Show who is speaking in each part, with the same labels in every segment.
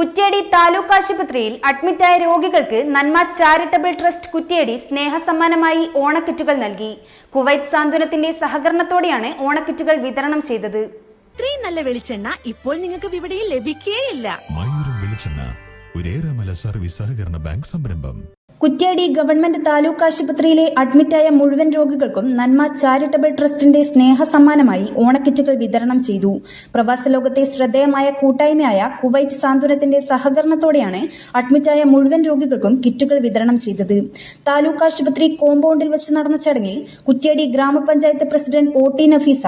Speaker 1: കുറ്റ്യാടി താലൂക്ക് ആശുപത്രിയിൽ അഡ്മിറ്റായ രോഗികൾക്ക് നന്മ ചാരിറ്റബിൾ ട്രസ്റ്റ് കുറ്റ്യാടി സ്നേഹസമ്മാനമായി ഓണക്കിറ്റുകൾ നൽകി. കുവൈറ്റ് സാന്ത്വനത്തിന്റെ സഹകരണത്തോടെയാണ് ഓണക്കിറ്റുകൾ വിതരണം ചെയ്തത്.
Speaker 2: ഇത്രയും നല്ല വെളിച്ചെണ്ണ ഇപ്പോൾ നിങ്ങൾക്ക് വിപണിയിൽ ലഭിക്കുകയില്ല
Speaker 3: മയൂരം വെളിച്ചെണ്ണ ഒരേറെമല സർവീസ് സഹകരണ ബാങ്ക് സംരംഭം.
Speaker 1: കുറ്റ്യാടി ഗവൺമെന്റ് താലൂക്ക് ആശുപത്രിയിലെ അഡ്മിറ്റായ മുഴുവൻ രോഗികൾക്കും നന്മ ചാരിറ്റബിൾ ട്രസ്റ്റിന്റെ സ്നേഹസമ്മാനമായി ഓണക്കിറ്റുകൾ വിതരണം ചെയ്തു. പ്രവാസ ലോകത്തെ ശ്രദ്ധേയമായ കൂട്ടായ്മയായ കുവൈറ്റ് സാന്ത്വനത്തിന്റെ സഹകരണത്തോടെയാണ് അഡ്മിറ്റായ മുഴുവൻ രോഗികൾക്കും കിറ്റുകൾ വിതരണം ചെയ്തത്. താലൂക്ക് ആശുപത്രി കോമ്പൌണ്ടിൽ വെച്ച് നടന്ന ചടങ്ങിൽ കുറ്റ്യാടി ഗ്രാമപഞ്ചായത്ത് പ്രസിഡന്റ് ഒ ടി നഫീസ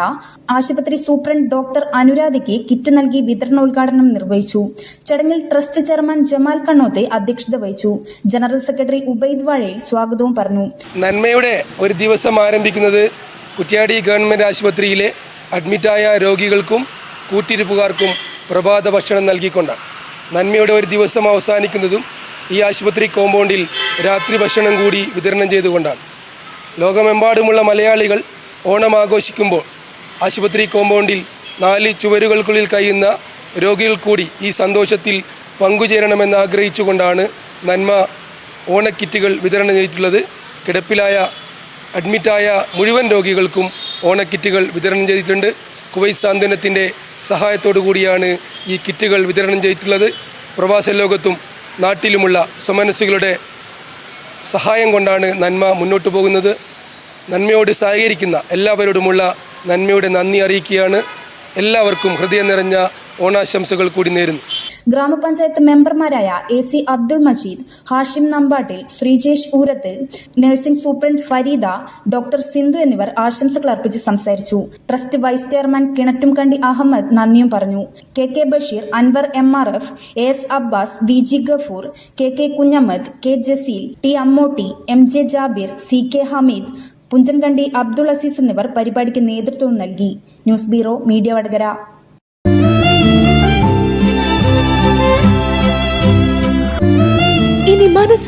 Speaker 1: ആശുപത്രി സൂപ്രണ്ട് ഡോക്ടർ അനുരാധയ്ക്ക് കിറ്റ് നൽകി വിതരണോദ്ഘാടനം നിർവഹിച്ചു. ചടങ്ങിൽ ട്രസ്റ്റ് ചെയർമാൻ ജമാൽ കണ്ണോത്തെ അധ്യക്ഷത വഹിച്ചു. ജനറൽ സെക്രട്ടറി ഉബൈദ് വാഴയിൽ സ്വാഗതവും പറഞ്ഞു.
Speaker 4: നന്മയുടെ ഒരു ദിവസം ആരംഭിക്കുന്നത് കുറ്റ്യാടി ഗവൺമെന്റ് ആശുപത്രിയിലെ അഡ്മിറ്റായ രോഗികൾക്കും കൂട്ടിരിപ്പുകാർക്കും പ്രഭാത ഭക്ഷണം നൽകിക്കൊണ്ടാണ്. നന്മയുടെ ഒരു ദിവസം അവസാനിക്കുന്നതും ഈ ആശുപത്രി കോമ്പൗണ്ടിൽ രാത്രി ഭക്ഷണം കൂടി വിതരണം ചെയ്തുകൊണ്ടാണ്. ലോകമെമ്പാടുമുള്ള മലയാളികൾ ഓണം ആഘോഷിക്കുമ്പോൾ ആശുപത്രി കോമ്പൗണ്ടിൽ നാല് ചുവരുകൾക്കുള്ളിൽ കഴിയുന്ന രോഗികൾ കൂടി ഈ സന്തോഷത്തിൽ പങ്കുചേരണമെന്ന് ആഗ്രഹിച്ചുകൊണ്ടാണ് നന്മ ഓണക്കിറ്റുകൾ വിതരണം ചെയ്തിട്ടുള്ളത്. കിടപ്പിലായ അഡ്മിറ്റായ മുഴുവൻ രോഗികൾക്കും ഓണക്കിറ്റുകൾ വിതരണം ചെയ്തിട്ടുണ്ട്. കുവൈറ്റ് സാന്ത്വനത്തിന്റെ സഹായത്തോടു കൂടിയാണ് ഈ കിറ്റുകൾ വിതരണം ചെയ്തിട്ടുള്ളത്. പ്രവാസ ലോകത്തും നാട്ടിലുമുള്ള സ്വമനസ്സുകളുടെ സഹായം കൊണ്ടാണ് നന്മ മുന്നോട്ട് പോകുന്നത്. നന്മയോട് സഹകരിക്കുന്ന എല്ലാവരോടുമുള്ള നന്മയുടെ നന്ദി അറിയിക്കുകയാണ്. എല്ലാവർക്കും ഹൃദയം നിറഞ്ഞ ഓണാശംസകൾ കൂടി നേരുന്നു.
Speaker 1: ഗ്രാമപഞ്ചായത്ത് മെമ്പർമാരായ A C Abdul Majeed Hashim Nambattil Sreejesh Oorath nursing superintendent Fareeda doctor Sindhu എന്നിവർ ആശംസകൾ അർപ്പിച്ച് സംസാരിച്ചു. Trust vice chairman Kinattumkandi Ahammed നന്ദിയും പറഞ്ഞു. K K Basheer Anwar M R F A S Abbas V G Gafoor K K Kunhammad K Jaseel T Ammotti M J Jabir C K Hameed Punchankandi Abdul Azeez എന്നിവർ പരിപാടിക്ക് നേതൃത്വം നൽകി. News bureau media Vadakara.